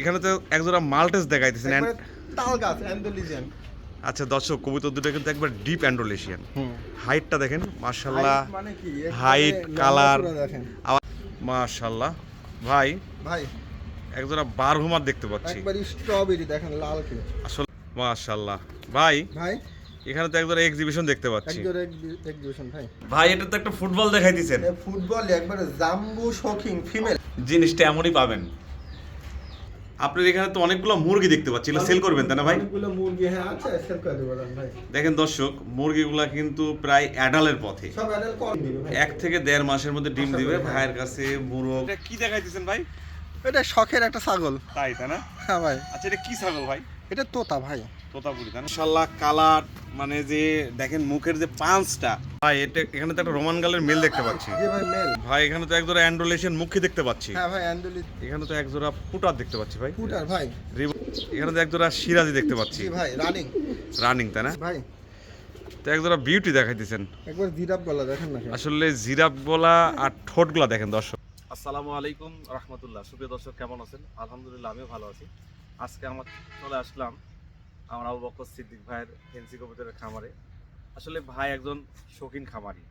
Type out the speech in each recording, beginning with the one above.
এখানে তো একজোড়া মাল্টেস দেখাইতেছেন তাল গাছ অ্যান্ডোলিজিয়ান আচ্ছা দর্শক কবুতর দুটো কিন্তু একবার ডিপ অ্যান্ডোলেশিয়ান হুম। হাইটটা দেখেন মার্শাল্লাহ মানে কি? height, colour। দেখেন। মার্শাল্লাহ ভাই ভাই। একজোড়া বারহুমার দেখতে পাচ্ছি। একবারে স্ট্রবেরি দেখেন লাল কে আসলে মার্শাল্লাহ ভাই ভাই। এখানে তো একজোড়া এক্সিবিশন দেখতে পাচ্ছি। একজোড়া এক্সিবিশন ভাই। ভাই এটা তো একটা ফুটবল দেখাই দিচ্ছেন ফুটবল একবারে জাম্বু শোকিং ফিমেল জিনিসটা এমনই পাবেন। আপনার এখানে তো অনেকগুলো মুরগি দেখতে পাচ্ছি এগুলো সেল করবেন তাই না ভাই? অনেকগুলো মুরগি হ্যাঁ আছে সেল করে দেব ভাই। দেখেন দর্শক মুরগিগুলো কিন্তু প্রায় অ্যাডালের পথে। সব অ্যাডাল কল দিবে ভাই। এক থেকে দেড় মাসের মধ্যে ডিম দিবে হ্যাঁ। ভাইয়ের কাছে মুরগ। এটা কি দেখাইতেছেন ভাই? এটা শখের একটা ছাগল। তাই তাই না? হ্যাঁ ভাই। আচ্ছা এটা কি ছাগল ভাই? এটা তোতা ভাই। তোতাপুরি তাই না? কালার মানে যে দেখেন মুখের যে পাঁচটা। ভাই এটা এখানে তো একটা রোমান গালের মেল দেখতে পাচ্ছি। ভাই এখানে তো একজোড়া অ্যান্ডোলেশন মুখী দেখতে পাচ্ছি। হ্যাঁ ভাই এখানে তো পুটার দেখতে পাচ্ছি ভাই। পুটার ভাই। এখানে তো একজোড়া সিরাজি দেখতে পাচ্ছি। ভাই রানিং। রানিং তাই না? ভাই। তো একজোড়া বিউটি দেখাইতেছেন। একবার জিরাফ গলা দেখেন না আসলে জিরাফ গলা আর ঠোঁটগুলা দেখেন দর্শক। আসসালামু আলাইকুম রহমতুল্লাহ। সুপ্রিয় দর্শক কেমন আছেন? আলহামদুলিল্লাহ আমিও ভালো আছি। আজকে আমার চলে আসলাম আমার আবু বকর সিদ্দিক ভাইয়ের ফেন্সি কবুতরের খামারে। আসলে ভাই একজন শৌখিন খামারি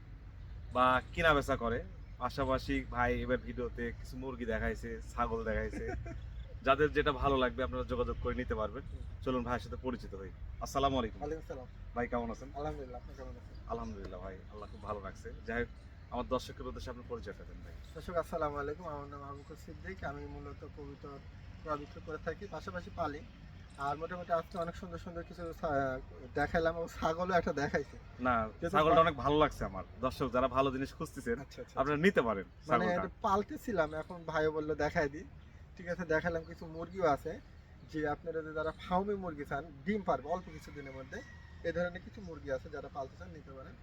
বা কিনা বেচা করে। পাশাপাশি ভাই এবার ভিডিওতে কিছু মুরগি দেখাইছে ছাগল দেখাইছে। যাদের যেটা ভালো লাগবে আপনারা যোগাযোগ করে নিতে পারবেন। চলুন ভাইয়ের সাথে পরিচিত হই। আসসালামু আলাইকুম। ভাই কেমন আছেন? আলহামদুলিল্লাহ আপনি কেমন আছেন? আলহামদুলিল্লাহ ভাই আল্লাহ খুব ভালো রাখছে। যাই হোক আমার দর্শকের উদ্দেশ্যে আপনি পরিচয়টা দেন ভাই। দর্শক আসসালামু আলাইকুম। আমার নাম আবুকর সিদ্দিক। আমি মূলত কবিতা করে থাকি পাশাপাশি পালি। আর মোটামুটি আজকে অনেক সুন্দর সুন্দর কিছু দেখাইলাম এবং ছাগলও একটা দেখাইছে। না ছাগলটা অনেক ভালো লাগছে আমার। দর্শক যারা ভালো জিনিস খুঁজতেছেন আচ্ছা আচ্ছা আপনারা নিতে পারেন মানে পালতেছিলাম এখন ভাইও বলল দেখাই দিই ঠিক আছে দেখালাম কিছু মুরগিও আছে যে আপনারা যারা ফাউমি মুরগি চান ডিম পারবে অল্প কিছু দিনের মধ্যে এই ধরনের কিছু মুরগি আছে যারা পালতে চান নিতে পারেন।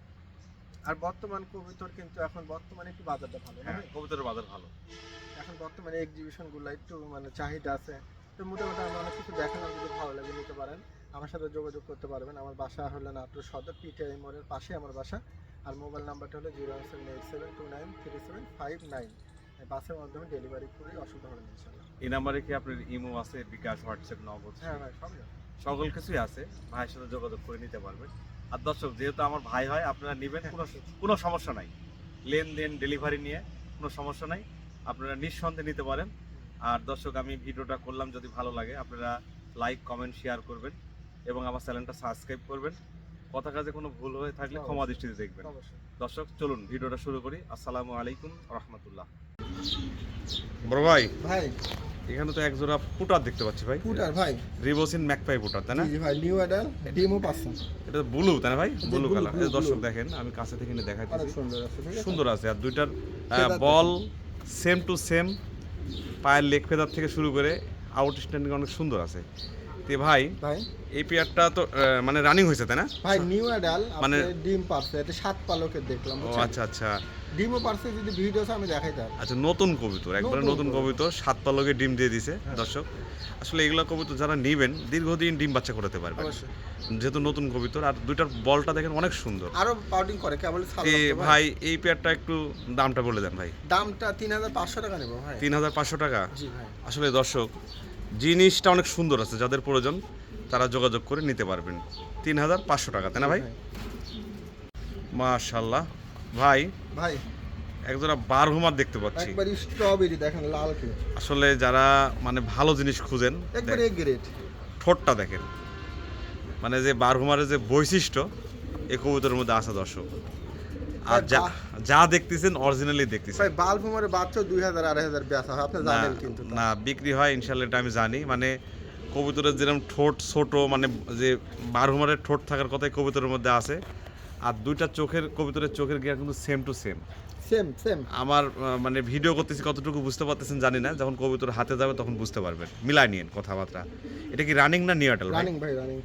আর বর্তমান কবিতর কিন্তু এখন বর্তমানে একটু বাজারটা ভালো হ্যাঁ? হ্যাঁ বাজার ভালো। এখন বর্তমানে এক্সিবিশনগুলো একটু মানে চাহিদা আছে। তো মোটামুটি আমি অনেক কিছু দেখালাম যদি ভালো লাগে নিতে পারেন। আমার সাথে যোগাযোগ করতে পারবেন। আমার বাসা হলো নাটোর সদর পিটিআই মোড়ের পাশে আমার বাসা। আর মোবাইল নাম্বারটা হলো zero seven eight seven two nine three seven five nine. বাসের মাধ্যমে ডেলিভারি করি অসুবিধা হবে না ইনশাল্লাহ। এই নাম্বারে কি আপনার ইমো আছে বিকাশ হোয়াটসঅ্যাপ নগদ? হ্যাঁ ভাই সব। সকল কিছুই আছে। ভাইয়ের সাথে যোগাযোগ করে নিতে পারবেন। আর দর্শক যেহেতু আমার ভাই হয় আপনারা নেবেন কোনো কোনো সমস্যা নাই। লেনদেন ডেলিভারি নিয়ে কোনো সমস্যা নাই। আপনারা নিঃসন্দেহে নিতে পারেন। আর দর্শক আমি ভিডিওটা করলাম যদি ভালো লাগে আপনারা লাইক কমেন্ট শেয়ার করবেন এবং আমার চ্যানেলটা সাবস্ক্রাইব করবেন। কথা কাজে কোনো ভুল হয়ে থাকলে ক্ষমা দৃষ্টিতে দেখবেন। দর্শক চলুন ভিডিওটা শুরু করি। আসসালামু আলাইকুম রহমতুল্লাহ। বড় ভাই ভাই। এখানে তো এক জোড়া পুটার দেখতে পাচ্ছি ভাই। পুটার ভাই। রিবোসিন ম্যাকপাই পুটার তাই না? জি ভাই নিউ অ্যাডাল ডিমও পাচ্ছেন এটা ব্লু তাই না ভাই? ব্লু কালার blue, দর্শক দেখেন আমি কাছে থেকে দেখাইতেছি। সুন্দর আছে সুন্দর আছে আর দুইটার বল সেম টু সেম পায়ের লেগ ফেদার থেকে শুরু করে আউট স্ট্যান্ডিং অনেক সুন্দর আছে। তে ভাই ভাই। এই পেয়ারটা তো মানে রানিং হয়েছে তাই না? ভাই নিউ অ্যাডাল মানে- ডিম পারছে এটা সাত পালকের দেখলাম ও আচ্ছা আচ্ছা। ডিমও পারছে যদি ভিডিওস আমি দেখাই দেব আচ্ছা নতুন কবিতর একবারে নতুন কবুতর। সাত পালকে ডিম দিয়ে দিছে হ্যাঁ। দর্শক। আসলে এগুলো কবিতর যারা নিবেন দীর্ঘদিন ডিম বাচ্চা করতে পারবেন। যেহেতু নতুন কবিতর আর দুইটার বলটা দেখেন অনেক সুন্দর। আরও পাউডিং করে কেবল ভাই এই পেয়ারটা একটু দামটা বলে দেন ভাই। দামটা তিন হাজার পাঁচশো টাকা নেব ভাই। তিন হাজার পাঁচশো টাকা? আসলে দর্শক জিনিসটা অনেক সুন্দর আছে যাদের প্রয়োজন তারা যোগাযোগ করে নিতে পারবেন। তিন হাজার পাঁচশো টাকা তাই না ভাই। মাশাল্লাহ। ভাই ভাই। একজোড়া বারহুমার দেখতে পাচ্ছি। একবার স্ট্রবেরি দেখেন লাল কে আসলে যারা মানে ভালো জিনিস খুঁজেন একবার এক গ্রেড ঠোঁটটা দেখেন। মানে যে বারহুমারের যে বৈশিষ্ট্য এই কবুতরের মধ্যে আছে দর্শক। আর যা যা দেখতেছেন অরিজিনালি দেখতেছেন। ভাই বাল্ব উমারে বাচ্চা দুই হাজার আড়াই হাজার বেচা হয় আপনি জানেন কিন্তু না বিক্রি হয় ইনশাল্লাহ এটা আমি জানি। মানে কবুতরের যেরকম ঠোঁট ছোট মানে যে বারহুমারের ঠোঁট থাকার কথাই কবুতরের মধ্যে আছে। আর দুইটা চোখের কবুতরের চোখের গিয়া কিন্তু same to same same same আমার মানে ভিডিও করতেছি কতটুকু বুঝতে পারতেছেন জানি না যখন কবুতর হাতে যাবে তখন বুঝতে পারবেন। মিলাই নিয়েন কথাবার্তা। এটা কি রানিং না নিউটাল ভাই? রানিং ভাই রানিং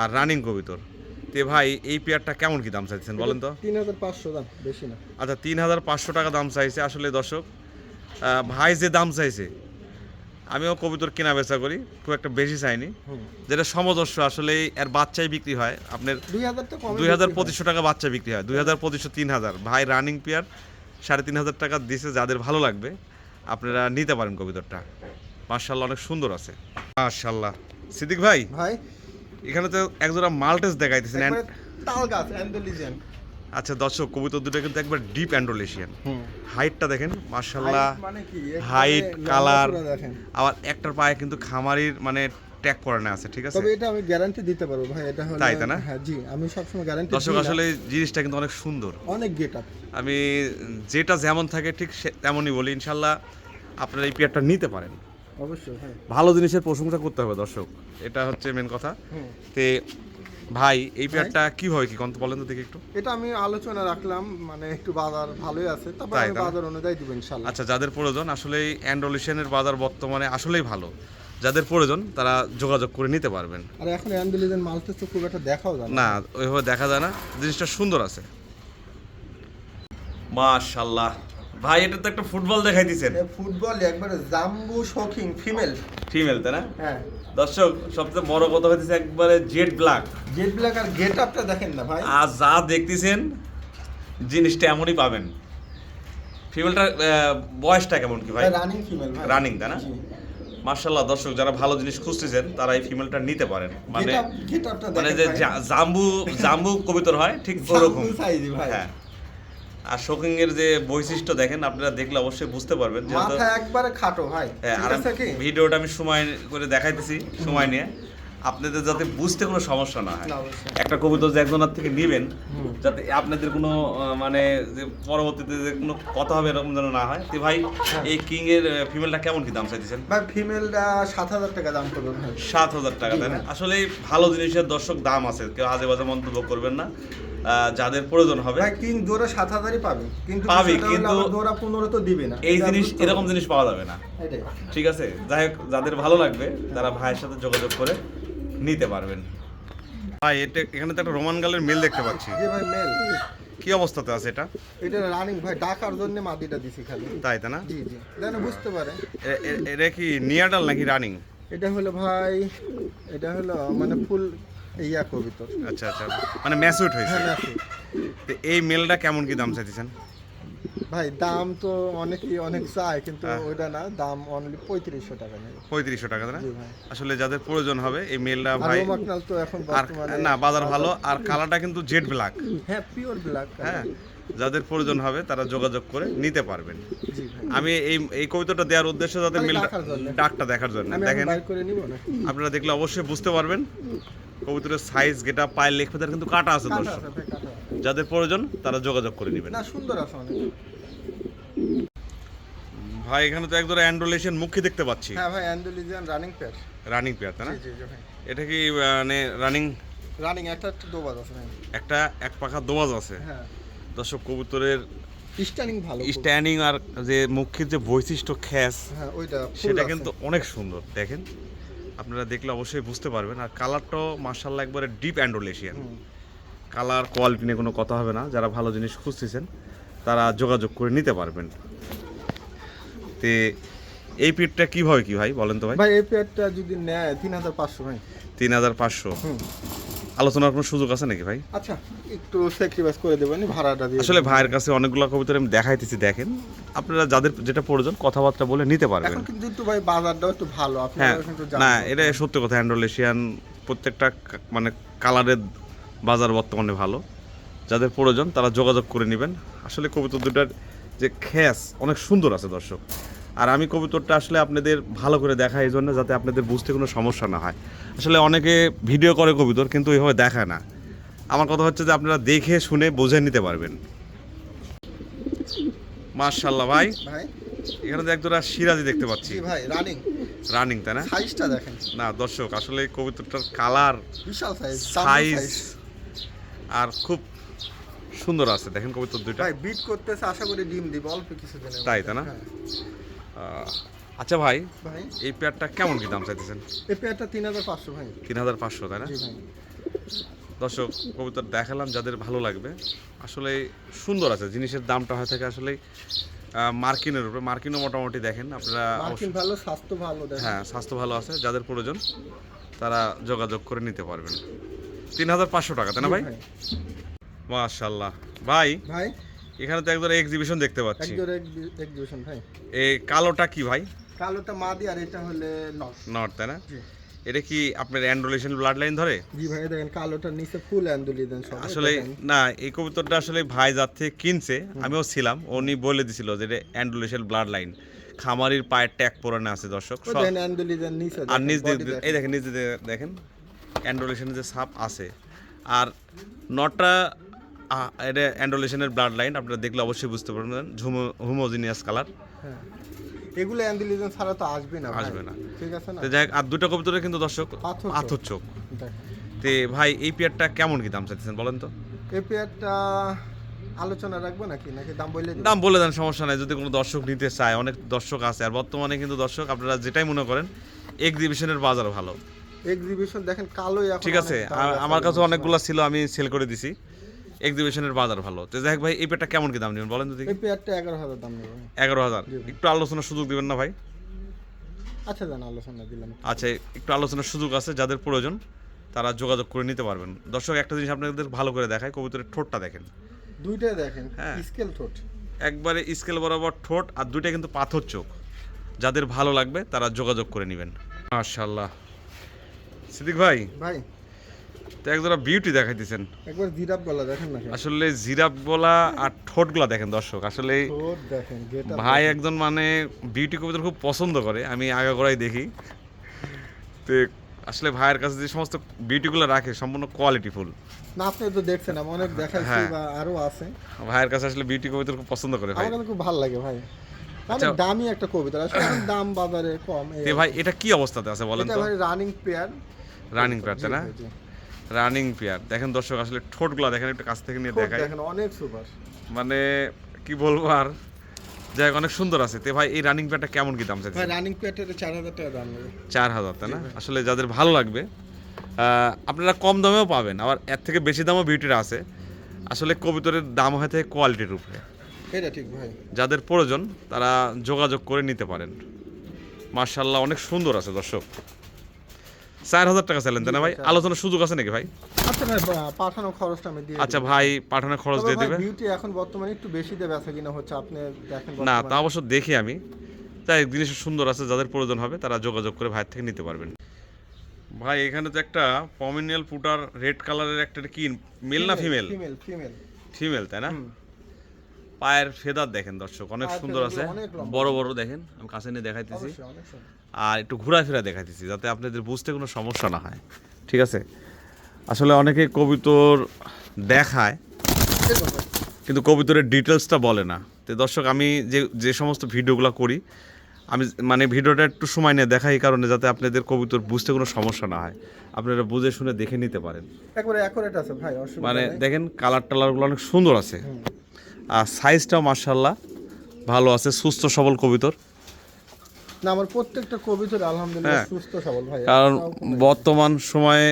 আর রানিং কবিতর। তে ভাই এই পেয়ারটা কেমন কি দাম চাইছেন বলেন তো? তিন হাজার পাঁচশো দাম বেশি না। আচ্ছা তিন হাজার পাঁচশো টাকা দাম চাইছে আসলে দর্শক। ভাই যে দাম চাইছে আমিও কবিতর কেনা বেচা করি খুব একটা বেশি চাইনি। যেটা সমদর্শ আসলে এর বাচ্চাই বিক্রি হয়। আপনার দুই হাজার পঁচিশশো টাকা বাচ্চা বিক্রি হয় দুই হাজার পঁচিশশো তিন হাজার। ভাই রানিং পেয়ার সাড়ে তিন হাজার টাকা দিছে যাদের ভালো লাগবে আপনারা নিতে পারেন কবিতরটা। মার্শাল্লাহ অনেক সুন্দর আছে। মার্শাল্লাহ সিদ্দিক ভাই ভাই। এখানে তো একজোড়া মাল্টেস দেখাইতেছেন তাল গাছ অ্যান্ডোলিজিয়ান আচ্ছা দর্শক কবুতর দুটো কিন্তু একবার ডিপ অ্যান্ডোলেশিয়ান হাইটটা দেখেন মার্শাল্লাহ মানে কি? height, colour, দেখেন। আবার একটার পায়ে কিন্তু খামারির মানে ট্যাগ পরানো আছে ঠিক আছে? তবে এটা আমি গ্যারান্টি দিতে পারব ভাই। এটা হলো তাই তো না? হ্যাঁ জি আমি সবসময় গ্যারান্টি দর্শক আসলে জিনিসটা কিন্তু অনেক সুন্দর। অনেক গেট আপ আমি যেটা যেমন থাকে ঠিক তেমনই বলি। ইনশাল্লাহ আপনারা এই পেয়ারটা নিতে পারেন। অবশ্যই ভালো জিনিসের প্রশংসা করতে হবে দর্শক। এটা হচ্ছে মেন কথা। তে ভাই এই পেয়ারটা কি হয় কি? কন্ত বলেন তো দেখি একটু। এটা আমি আলোচনা রাখলাম মানে একটু বাজার ভালোই আছে তবে আমি বাজার অনুযায়ী দিব ইনশাল্লাহ আচ্ছা যাদের প্রয়োজন আসলে অ্যান্ডোলিশনের বাজার বর্তমানে আসলেই ভালো। যাদের প্রয়োজন তারা যোগাযোগ করে নিতে পারবেন। আর এখন অ্যান্ডোলিজেন মালটেস তো খুব একটা দেখাও যায় না। না ওইভাবে দেখা যায় না। জিনিসটা সুন্দর আছে। মাশাল্লাহ ভাই এটা তো একটা ফুটবল দেখাই দিছেন ফুটবল একবারে জাম্বু শোকিং ফিমেল। ফিমেল তাই না? হ্যাঁ। দর্শক সবচেয়ে বড় কথা হচ্ছে একবারে জেড ব্ল্যাক। জেড ব্ল্যাক আর গেট আপটা দেখেন না ভাই। আর যা দেখতেছেন জিনিসটা এমনই পাবেন। ফিমেলটার বয়সটা কেমন কি ভাই? রানিং ফিমেল ভাই। Running, তাই না? মার্শাল্লাহ দর্শক যারা ভালো জিনিস খুঁজতেছেন তারা এই ফিমেলটা নিতে পারেন। মানে মানে যে জাম্বু জাম্বু কবিতর হয় ঠিক ওরকম। সাইজি ভাই। হ্যাঁ। আর শোকিং এর যে বৈশিষ্ট্য দেখেন আপনারা দেখলে অবশ্যই বুঝতে পারবেন মাথা একবারে খাটো ভাই। হ্যাঁ, ঠিক আছে কি? ভিডিওটা আমি সময় করে দেখাইতেছি সময় নিয়ে। আপনাদের যাতে বুঝতে কোনো সমস্যা না হয়। একটা কবিতা যে একজনের থেকে নেবেন যাতে আপনাদের কোনো মানে যে পরবর্তীতে যে কোনো কথা হবে এরকম যেন না হয়। তো ভাই হ্যাঁ। এই কিং এর ফিমেলটা কেমন কি দাম চাইতেছেন? ভাই ফিমেলটা সাত হাজার টাকা দাম ভাই। সাত হাজার টাকা তাই না? আসলে ভালো জিনিসের দর্শক দাম আছে। কেউ আজে বাজে মন্তব্য করবেন না। যাদের প্রয়োজন হবে। কিং দৌড়া সাত হাজারই পাবে। কিন্তু পাবে, কিন্তু দৌড়া পনেরো তো দিবে না। এই জিনিস এরকম জিনিস পাওয়া যাবে না। ঠিক আছে? যাই হোক যাদের ভালো লাগবে তারা ভাইয়ের সাথে যোগাযোগ করে নিতে পারবেন। ভাই এটা এখানে তো একটা রোমান গালের মিল দেখতে পাচ্ছি। যে ভাই মেল। কি অবস্থাতে আছে এটা? এটা রানিং ভাই ডাকার জন্য মাটিটা দিছি খালি। তাই তাই না? জি জি। যেন বুঝতে পারে। এটা কি নিয়াডাল নাকি রানিং? এটা হলো ভাই এটা হলো মানে ফুল ইয়া কবিতর আচ্ছা আচ্ছা। মানে ম্যাচুইট হয়েছে। হ্যাঁ তো এই মেলটা কেমন কি দাম চাইতেছেন? ভাই দাম তো অনেকই অনেক চায় কিন্তু হ্যাঁ। ওইটা না দাম অনলি পঁয়ত্রিশশো টাকা পঁয়ত্রিশশো টাকা না? আসলে যাদের প্রয়োজন হবে এই মেলটা ভাই তো এখন না বাজার ভালো। আর কালারটা কিন্তু জেড ব্ল্যাক হ্যাঁ পিওর ব্ল্যাক হ্যাঁ যাদের প্রয়োজন হবে তারা যোগাযোগ করে নিতে পারবেন। আমি এই এই কবিতাটা দেওয়ার উদ্দেশ্য যাতে জন্য। ডাকটা দেখার জন্য। দেখেন আপনারা দেখলে অবশ্যই বুঝতে পারবেন। কবুতরের সাইজ গেটা পায়ের লেখ ফেদার কিন্তু কাটা আছে দর্শক। যাদের প্রয়োজন তারা যোগাযোগ করে নেবেন। না সুন্দর আছে অনেক। ভাই এখানে তো একদম অ্যান্ড্রোলেশন মুখী দেখতে পাচ্ছি। হ্যাঁ ভাই Andalusian running pair running pair তাই না? এটা কি মানে রানিং রানিং একটা দোবাজ আছে একটা এক পাখা দোয়াজ আছে। হ্যাঁ। দর্শক কবুতরের স্ট্যান্ডিং ভালো স্ট্যান্ডিং আর যে মুখের যে বৈশিষ্ট্য খ্যাস হ্যাঁ ওইটা সেটা কিন্তু অনেক সুন্দর। দেখেন আপনারা দেখলে অবশ্যই বুঝতে পারবেন। আর কালারটাও মার্শাল্লাহ একবারে ডিপ অ্যান্ডোলেশিয়ান। কালার কোয়ালিটি নিয়ে কোনো কথা হবে না। যারা ভালো জিনিস খুঁজতেছেন তারা যোগাযোগ করে নিতে পারবেন। তে এই পিঠটা কীভাবে কি ভাই? বলেন তো ভাই। ভাই এই পিঠটা যদি নেয় তিন হাজার পাঁচশো ভাই। তিন হাজার পাঁচশো। আলোচনার কোনো সুযোগ আছে নাকি ভাই? আচ্ছা একটু স্যাক্রিফাইস করে দেবেন ভাড়াটা দিয়ে আসলে ভাইয়ের কাছে অনেকগুলো কবিতা আমি দেখাইতেছি দেখেন। আপনারা যাদের যেটা প্রয়োজন কথাবার্তা বলে নিতে পারবেন। এখন কিন্তু একটু ভাই বাজারটাও একটু ভালো হ্যাঁ। আপনারা কিন্তু না এটা সত্যি কথা অ্যান্ড্রোলেশিয়ান প্রত্যেকটা মানে কালারের বাজার বর্তমানে ভালো। যাদের প্রয়োজন তারা যোগাযোগ করে নেবেন। আসলে কবিতা দুটার যে খ্যাস অনেক সুন্দর আছে দর্শক। আর আমি কবুতরটা আসলে আপনাদের ভালো করে দেখা এই জন্য যাতে আপনাদের বুঝতে কোনো সমস্যা না হয়। আসলে অনেকে ভিডিও করে কবুতর কিন্তু ওইভাবে দেখায় না। আমার কথা হচ্ছে যে আপনারা দেখে শুনে বুঝে নিতে পারবেন। মার্শাল্লাহ ভাই। ভাই। এখানে তো একজোড়া সিরাজি দেখতে পাচ্ছি। ভাই রানিং রানিং তাই না? সাইজটা দেখেন। না দর্শক আসলে কবুতরটার কালার বিশাল সাইজ সাইজ আর খুব সুন্দর আছে। দেখেন কবুতর দুইটা। ভাই বিট করতেছে আশা করি ডিম দিব অল্প কিছু দিনের তাই তো না? আচ্ছা ভাই ভাই। এই পেয়ারটা কেমন কি দাম চাইতেছেন? এই পেয়ারটা তিন হাজার পাঁচশো ভাই। তিন হাজার পাঁচশো তাই না? দর্শক কবুতর দেখালাম যাদের ভালো লাগবে। আসলে সুন্দর আছে জিনিসের দামটা হয়ে থাকে আসলে মার্কিনের উপরে। মার্কিনও মোটামুটি দেখেন আপনারা মার্কিন ভালো স্বাস্থ্য ভালো হ্যাঁ স্বাস্থ্য ভালো আছে। যাদের প্রয়োজন তারা যোগাযোগ করে নিতে পারবেন। তিন হাজার পাঁচশো টাকা তাই না ভাই? মাশাল্লাহ ভাই ভাই এখানে তো একদম এক্সিবিশন দেখতে পাচ্ছি। একজোর এক্সিবিশন ভাই। এই কালোটা কি ভাই? কালোটা মাদি আর এটা হলে নট। নট তাই না? এটা কি আপনার অ্যান্ড্রোলেশন ব্লাড লাইন ধরে? জি ভাই দেখেন কালোটার নিচে ফুল অ্যান্ডুলি দেন সব আসলে না এই কবুতরটা আসলে ভাই যার থেকে কিনছে আমিও ছিলাম উনি বলে দিছিল যে এটা অ্যান্ড্রোলেশন ব্লাড লাইন খামারির পায়ের ট্যাগ পরানো আছে দর্শক। আর নিচ দিয়ে এই দেখেন নিচ দিয়ে দেখেন অ্যান্ড্রোলেশনের যে সাপ আছে। আর নটটা এটা অ্যান্ড্রোলেশনের ব্লাড লাইন আপনারা দেখলে অবশ্যই বুঝতে পারবেন হোমোজিনিয়াস কালার হ্যাঁ। এগুলো অ্যান্ডুলিজেন ছাড়া তো আসবে না আসবে না। ঠিক আছে না? যাই হোক, আর দুটো কবুতরে কিন্তু দর্শক পাথর চোখ। তে ভাই এই পেয়ারটা কেমন কি দাম চাইতেছেন বলেন তো? এই পেয়ারটা আলোচনা রাখব নাকি? নাকি দাম দিবো? দাম বলে দেন সমস্যা নাই। যদি কোনো দর্শক নিতে চায় অনেক দর্শক আছে আর বর্তমানে কিন্তু দর্শক আপনারা যেটাই মনে করেন এক্সিবিশনের বাজার ভালো। এক্সিবিশন দেখেন কালোই এখন ঠিক আছে আমার কাছে। অনেকগুলো ছিল আমি সেল করে দিছি। এক্সিবিশনের বাজার ভালো। তো যাই ভাই এই পেয়ারটা কেমন কি দাম নেবেন বলেন তো দেখি। এই পেয়ারটা এগারো হাজার দাম নেবে এগারো হাজার। একটু আলোচনার সুযোগ দিবেন না ভাই? আচ্ছা জান আলোচনা দিলাম। আচ্ছা একটু আলোচনার সুযোগ আছে যাদের প্রয়োজন তারা যোগাযোগ করে নিতে পারবেন। দর্শক একটা জিনিস আপনাদের ভালো করে দেখায় কবুতরের ঠোঁটটা দেখেন। দুইটাই দেখেন হ্যাঁ। স্কেল ঠোঁট। একবারে স্কেল বরাবর ঠোঁট আর দুইটা কিন্তু পাথর চোখ। যাদের ভালো লাগবে তারা যোগাযোগ করে নেবেন। মাশাল্লাহ সিদ্দিক ভাই ভাই। তো একজোড়া বিউটি দেখাইতেছেন। একবার জিরাফ গলা দেখেন না আসলে জিরাফ গলা আর ঠোঁটগুলা দেখেন দর্শক আসলে ঠোঁট দেখেন গেটা ভাই একজন মানে বিউটি কবিতা খুব পছন্দ করে আমি আগাগোড়াই দেখি। তো আসলে ভাইয়ের কাছে যে সমস্ত বিউটিগুলো রাখে সম্পূর্ণ কোয়ালিটি ফুল না আপনি তো দেখছেন আমি অনেক দেখাইছি হ্যাঁ। বা আরও আছে। ভাইয়ের কাছে আসলে বিউটি কবিতা খুব পছন্দ করে ভাই। আমার খুব ভালো লাগে ভাই। আচ্ছা। দামি একটা কবিতা আসলে দাম বাজারে কম। তে ভাই এটা কি অবস্থাতে আছে বলেন এটা ভাই রানিং পেয়ার রানিং পেয়ার তাই না? রানিং পেয়ার দেখেন দর্শক আসলে ঠোঁটগুলা দেখেন একটু কাছ থেকে নিয়ে দেখাই। দেখেন অনেক সুপার। মানে কি বলব আর? যাই অনেক সুন্দর আছে। তে ভাই এই রানিং পেয়ারটা কেমন কি দাম চাইছে ভাই রানিং পেয়ারটা চার হাজার টাকা দাম চার হাজার তাই না? আসলে যাদের ভালো লাগবে আপনারা কম দামেও পাবেন। আবার এর থেকে বেশি দামও বিউটির আছে। আসলে কবিতরের দাম হয়ে থাকে কোয়ালিটির উপরে। এটা ঠিক ভাই। যাদের প্রয়োজন তারা যোগাযোগ করে নিতে পারেন। মার্শাল্লাহ অনেক সুন্দর আছে দর্শক। চার হাজার টাকা চাইলেন তাই না ভাই? আলোচনার সুযোগ আছে নাকি ভাই? আচ্ছা ভাই পাঠানো খরচটা আমি দিয়ে আচ্ছা ভাই পাঠানোর খরচ দিয়ে দিবে? বিউটি এখন বর্তমানে একটু বেশি দেবে আছে কিনা হচ্ছে আপনি দেখেন না তা অবশ্য দেখি আমি। তাই জিনিস সুন্দর আছে যাদের প্রয়োজন হবে তারা যোগাযোগ করে ভাইয়ের থেকে নিতে পারবেন। ভাই এখানে তো একটা পমিনিয়াল পুটার রেড কালারের একটা কি? মেল না ফিমেল ফিমেল ফিমেল ফিমেল তাই না? পায়ের ফেদার দেখেন দর্শক অনেক সুন্দর আছে। বড় বড় দেখেন আমি কাছে নিয়ে দেখাইতেছি। আর একটু ঘোরাফেরা দেখাইতেছি যাতে আপনাদের বুঝতে কোনো সমস্যা না হয়। ঠিক আছে? আসলে অনেকে কবিতর দেখায় কিন্তু কবিতরের ডিটেলসটা বলে না। তো দর্শক আমি যে যে সমস্ত ভিডিওগুলো করি আমি মানে ভিডিওটা একটু সময় নিয়ে দেখাই এই কারণে যাতে আপনাদের কবিতর বুঝতে কোনো সমস্যা না হয়। আপনারা বুঝে শুনে দেখে নিতে পারেন। আছে ভাই মানে দেখেন কালার টালারগুলো অনেক সুন্দর আছে। আর সাইজটাও মার্শাল্লাহ ভালো আছে সুস্থ সবল কবিতর। না আমার প্রত্যেকটা কবিতর আলহামদুলিল্লাহ হ্যাঁ। সুস্থ সবল ভাই। কারণ বর্তমান সময়ে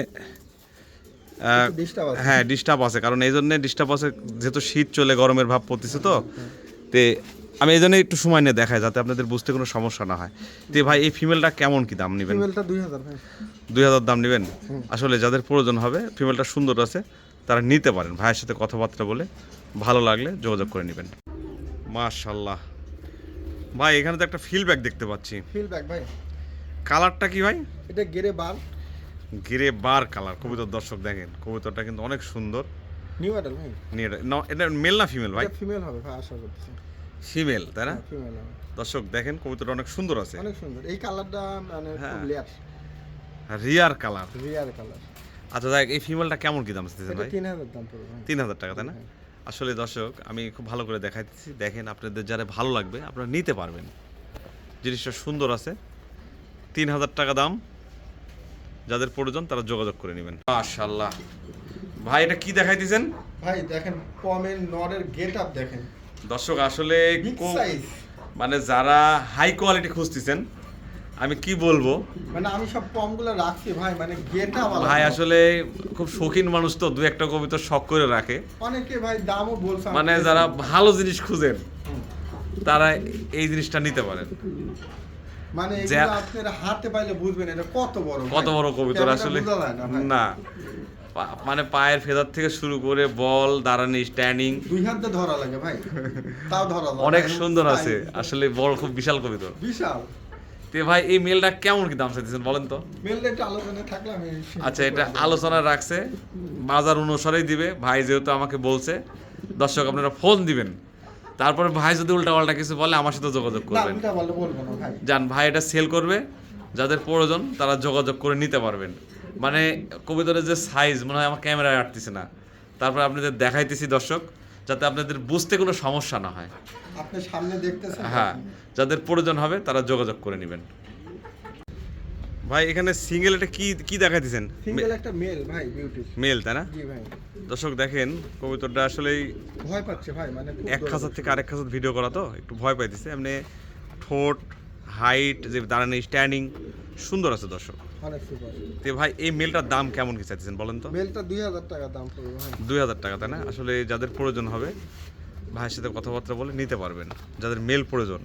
হ্যাঁ ডিস্টার্ব আছে। কারণ এই জন্য ডিস্টার্ব আছে যেহেতু শীত চলে গরমের ভাব পড়তেছে তো। তে আমি এই জন্য একটু সময় নিয়ে দেখাই যাতে আপনাদের বুঝতে কোনো সমস্যা না হয়। তে ভাই এই ফিমেলটা কেমন কি দাম নেবেন? ফিমেলটা দুই হাজার দুই হাজার দাম নেবেন? আসলে যাদের প্রয়োজন হবে ফিমেলটা সুন্দর আছে তারা নিতে পারেন। ভাইয়ের সাথে কথাবার্তা বলে ভালো লাগলে যোগাযোগ করে নেবেন। মাশাল্লাহ ভাই এখানে তো একটা ফিলব্যাক দেখতে পাচ্ছি। ফিল ব্যাক ভাই। কালারটা কি ভাই? এটা গেরে বার গিরে বার কালার কবুতর দর্শক দেখেন। কবুতরটা কিন্তু অনেক সুন্দর। নিউ অ্যাডাল ভাই। নিয়ে না- এটা মেল না ফিমেল ভাই? এটা ফিমেল হবে ভাই আশা করতেছি। ফিমেল তাই না? ফিমেল দর্শক দেখেন কবুতরটা অনেক সুন্দর আছে। অনেক সুন্দর। এই কালারটা মানে খুব হ্যাঁ। লেয়ার রিয়ার কালার রিয়ার কালার আচ্ছা দেখ এই ফিমেলটা কেমন কি দাম এটা ভাই? তিন হাজার দাম পড়বে ভাই। তিন হাজার টাকা তাই না? হ্যাঁ। আসলে দর্শক আমি খুব ভালো করে দেখাইতেছি। দেখেন আপনাদের যারা ভালো লাগবে আপনারা নিতে পারবেন। জিনিসটা সুন্দর আছে। তিন হাজার টাকা দাম। যাদের প্রয়োজন তারা যোগাযোগ করে নেবেন। মাশাল্লাহ ভাই এটা কি দেখাইতেছেন? ভাই দেখেন পমের নরের গেট আপ দেখেন। দর্শক আসলে মানে যারা হাই কোয়ালিটি খুঁজতেছেন আমি কি বলব? মানে আমি সব পমগুলো রাখছি ভাই মানে গেট ভাই আসলে খুব শৌখিন মানুষ তো দু একটা কবিতা শখ করে রাখে। অনেকে ভাই দামও বলছে মানে যারা ভালো জিনিস খুঁজেন তারা এই জিনিসটা নিতে পারেন। মানে আপনারা হাতে পাইলে বুঝবেন এটা কত বড় কত বড় কবিতর আসলে না মানে পায়ের ফেদার থেকে শুরু করে বল দাঁড়ানি স্ট্যান্ডিং দুই হাতে ধরা লাগে ভাই। তাও ধরা অনেক সুন্দর আছে। আসলে বড় খুব বিশাল কবিতা। বিশাল। তে ভাই এই মেলটা কেমন কি দাম চাইতেছেন বলেন তো? মেলটা একটু আলোচনায় থাকলে আমি সীমিত আচ্ছা এটা আলোচনা রাখছে বাজার অনুসারেই দিবে। ভাই যেহেতু আমাকে বলছে দর্শক আপনারা ফোন দিবেন। তারপরে ভাই যদি উল্টা পাল্টা কিছু বলে আমার সাথে যোগাযোগ করবেন। যান ভাই এটা সেল করবে। যাদের প্রয়োজন তারা যোগাযোগ করে নিতে পারবেন। মানে কবিতরের যে সাইজ মনে হয় আমার ক্যামেরায় আটতেছে না। তারপর আপনাদের দেখাইতেছি দর্শক। যাতে আপনাদের বুঝতে কোনো সমস্যা না হয়। আপনি সামনে দেখতেছেন হ্যাঁ যাদের প্রয়োজন হবে তারা যোগাযোগ করে নেবেন। ভাই এখানে সিঙ্গেল এটা কি কি দেখাইতেছেন? সিঙ্গেল একটা মেল ভাই বিউটি মেল তাই না? জি ভাই। দর্শক দেখেন কবুতরটা আসলেই ভয় পাচ্ছে ভাই মানে এক খাঁচার থেকে আরেক খাঁচার ভিডিও করা তো একটু ভয় পাইতেছে। এমনি ঠোঁট হাইট যে দাঁড়ানো স্ট্যান্ডিং সুন্দর আছে দর্শক। অনেক সুপার তে ভাই এই মেলটার দাম কেমন কি চাইতেছেন বলেন তো? মেলটা দুই হাজার টাকা দাম পড়বে ভাই। দুই হাজার টাকা তাই না? আসলে যাদের প্রয়োজন হবে ভাইয়ের সাথে কথাবার্তা বলে নিতে পারবেন। যাদের মেল প্রয়োজন।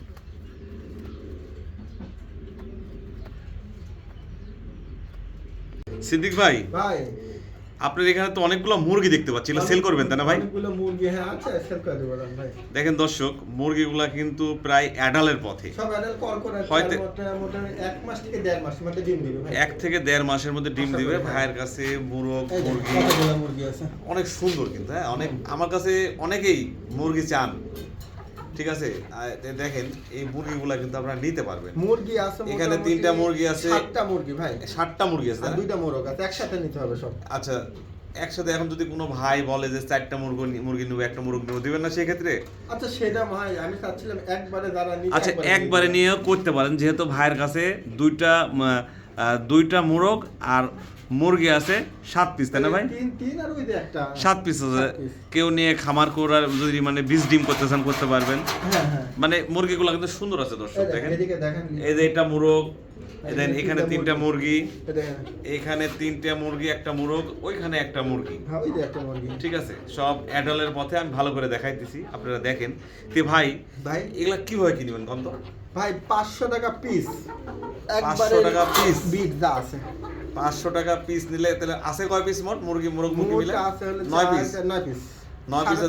সিদ্দিক ভাই ভাই আপনার এখানে তো অনেকগুলো মুরগি দেখতে পাচ্ছি। সেল করবেন তাই না ভাই? অনেকগুলো মুরগি হ্যাঁ আছে সেল করে দেবো ভাই। দেখেন দর্শক মুরগিগুলা কিন্তু প্রায় অ্যাডালের পথে। সব অ্যাডাল কল করে হয়তো- এক মাস থেকে দেড় মাসের মধ্যে ডিম দিবে ভাই। এক থেকে দেড় মাসের মধ্যে ডিম দিবে। হ্যাঁ। ভাইয়ের কাছে মুরগ মুরগি মুরগি আছে? অনেক সুন্দর কিন্তু হ্যাঁ। অনেক আমার কাছে অনেকেই মুরগি চান। ঠিক আছে? দেখেন এই মুরগিগুলা কিন্তু আপনারা নিতে পারবেন। মুরগি আছে এখানে তিনটা মুরগি আছে। সাতটা মুরগি ভাই। ষাটটা মুরগি আছে দুইটা মোরগ আছে একসাথে নিতে হবে সব। আচ্ছা একসাথে এখন যদি কোনো ভাই বলে যে চারটা মুরগি মুরগি নেব একটা মুরগি নেব দিবেন না সেক্ষেত্রে? আচ্ছা সেটা ভাই আমি চাচ্ছিলাম একবারে যারা আচ্ছা একবারে নিয়ে করতে পারেন যেহেতু ভাইয়ের কাছে দুইটা দুইটা মোরগ আর মুরগি আছে সাত পিস তাই না ভাই? সাত পিস আছে। কেউ নিয়ে খামার করার যদি মানে বীজ ডিম করতে চান করতে পারবেন। হ্যাঁ হ্যাঁ। মানে মুরগিগুলো কিন্তু সুন্দর আছে দর্শক দেখেন, এই যে এটা মুরগ দেখেন এখানে তিনটা মুরগি। এখানে তিনটা মুরগি একটা মোরগ ওইখানে একটা মুরগি। হ্যাঁ একটা মুরগি। ঠিক আছে সব অ্যাডালের পথে আমি ভালো করে দেখাইতেছি আপনারা দেখেন। তে ভাই ভাই? এগুলা কীভাবে কিনবেন কম তো ভাই পাঁচশো টাকা পিস 500 টাকা piece? বিট আছে। পাঁচশো টাকা পিস নিলে তাহলে আছে কয় পিস মোট? মুরগি মোরগ মুরগি মিলে? নয় পিস নয় পিস নয় পিস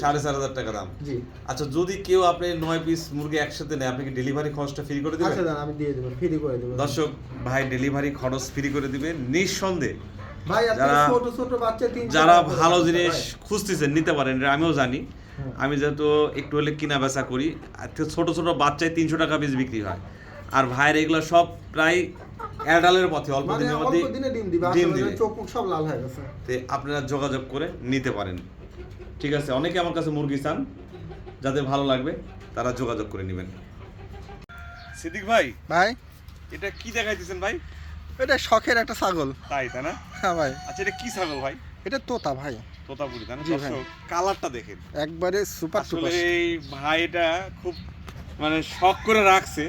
সাড়ে চার হাজার টাকা দাম। জি। আচ্ছা যদি কেউ আপনি নয় পিস মুরগি একসাথে নেয় আপনি কি ডেলিভারি খরচটা ফ্রি করে আচ্ছা দিবেন দাদা আমি দিয়ে দেবো ফ্রি করে দেবো। দর্শক ভাই ডেলিভারি খরচ ফ্রি করে দিবে নিঃসন্দেহে। ভাই যারা- ছোট ছোট বাচ্চা তিন যারা ভালো জিনিস খুঁজতেছেন নিতে পারেন আমিও জানি। আমি যেহেতু একটু হলে কিনা বেচা করি ছোট ছোট বাচ্চায় তিনশো টাকা পিস বিক্রি হয়। আর ভাইয়ের এগুলো সব প্রায় অ্যাডালের পথে অল্প মানে দিনের মধ্যে ডিম দিবে চোখ সব লাল হয়ে গেছে। তে আপনারা যোগাযোগ করে নিতে পারেন। ঠিক আছে অনেকে আমার কাছে মুরগি চান যাদের ভালো লাগবে তারা যোগাযোগ করে নেবেন। সিদ্দিক ভাই ভাই? এটা কি দেখাইতেছেন ভাই? এটা শখের একটা ছাগল। তাই তাই না? হ্যাঁ ভাই। আচ্ছা এটা কি ছাগল ভাই? এটা তোতা ভাই। তোতাপুরি তাই না? কালারটা দেখেন। একবারে সুপার সুপার এই ভাই এটা খুব মানে শখ করে রাখছে।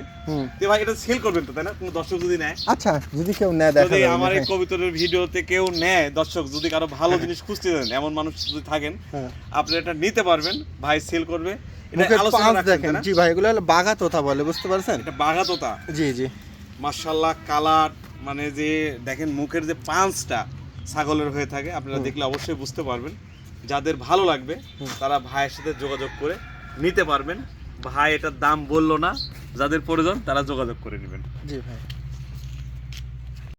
তে ভাই এটা সেল করবেন তো তাই না? কোনো দর্শক যদি নেয়। আচ্ছা যদি কেউ নেয় দেখা যদি আমার এই হ্যাঁ। কবিতরের ভিডিওতে কেউ নেয় দর্শক যদি কারও ভালো জিনিস খুঁজতে দেন এমন মানুষ যদি থাকেন হ্যাঁ। আপনি এটা নিতে পারবেন ভাই সেল করবে। এটা আলোচনা দেখেন। জি ভাই এগুলো হলো বাঘা তোতা বলে বুঝতে পারছেন? এটা বাঘা তোতা। জি জি। মার্শাল্লাহ কালার মানে যে দেখেন মুখের যে পাঁচটা ছাগলের হয়ে থাকে আপনারা দেখলে অবশ্যই বুঝতে পারবেন। যাদের ভালো লাগবে তারা ভাইয়ের সাথে যোগাযোগ করে নিতে পারবেন। ভাই এটার দাম বলল না। যাদের প্রয়োজন তারা যোগাযোগ করে নেবেন। জি ভাই।